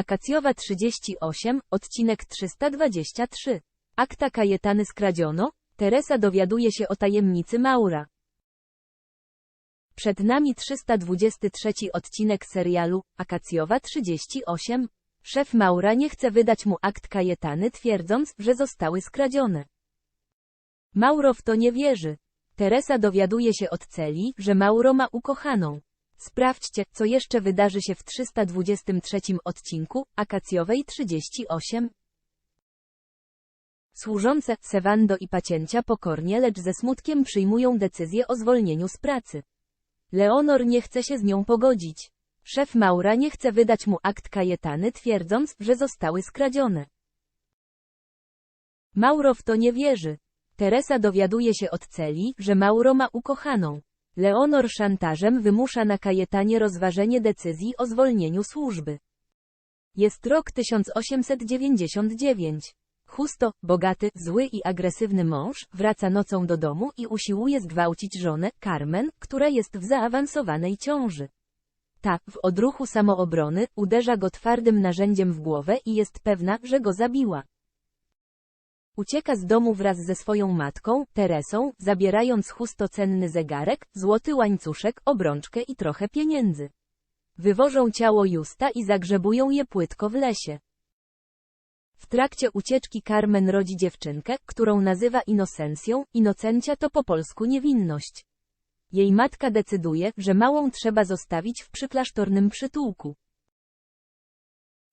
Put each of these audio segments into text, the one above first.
Akacjowa 38, odcinek 323. Akta Kajetany skradziono? Teresa dowiaduje się o tajemnicy Maura. Przed nami 323 odcinek serialu Akacjowa 38. Szef Maura nie chce wydać mu akt Kajetany twierdząc, że zostały skradzione. Mauro w to nie wierzy. Teresa dowiaduje się od Celi, że Mauro ma ukochaną. Sprawdźcie, co jeszcze wydarzy się w 323 odcinku, Akacjowej 38. Służące, Sewando i Paciencia pokornie lecz ze smutkiem przyjmują decyzję o zwolnieniu z pracy. Leonor nie chce się z nią pogodzić. Szef Maura nie chce wydać mu akt Kajetany twierdząc, że zostały skradzione. Mauro w to nie wierzy. Teresa dowiaduje się od Celi, że Mauro ma ukochaną. Leonor szantażem wymusza na Kajetanie rozważenie decyzji o zwolnieniu służby. Jest rok 1899. Husto, bogaty, zły i agresywny mąż, wraca nocą do domu i usiłuje zgwałcić żonę, Carmen, która jest w zaawansowanej ciąży. Ta, w odruchu samoobrony, uderza go twardym narzędziem w głowę i jest pewna, że go zabiła. Ucieka z domu wraz ze swoją matką, Teresą, zabierając chustocenny zegarek, złoty łańcuszek, obrączkę i trochę pieniędzy. Wywożą ciało Justa i zagrzebują je płytko w lesie. W trakcie ucieczki Carmen rodzi dziewczynkę, którą nazywa Inocencją, Inocencia to po polsku niewinność. Jej matka decyduje, że małą trzeba zostawić w przyklasztornym przytułku.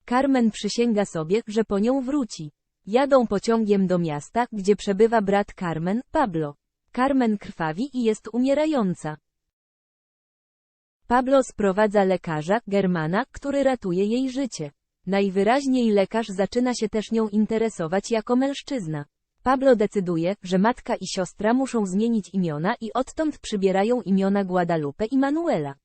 Carmen przysięga sobie, że po nią wróci. Jadą pociągiem do miasta, gdzie przebywa brat Carmen, Pablo. Carmen krwawi i jest umierająca. Pablo sprowadza lekarza, Germana, który ratuje jej życie. Najwyraźniej lekarz zaczyna się też nią interesować jako mężczyzna. Pablo decyduje, że matka i siostra muszą zmienić imiona i odtąd przybierają imiona Guadalupe i Manuela.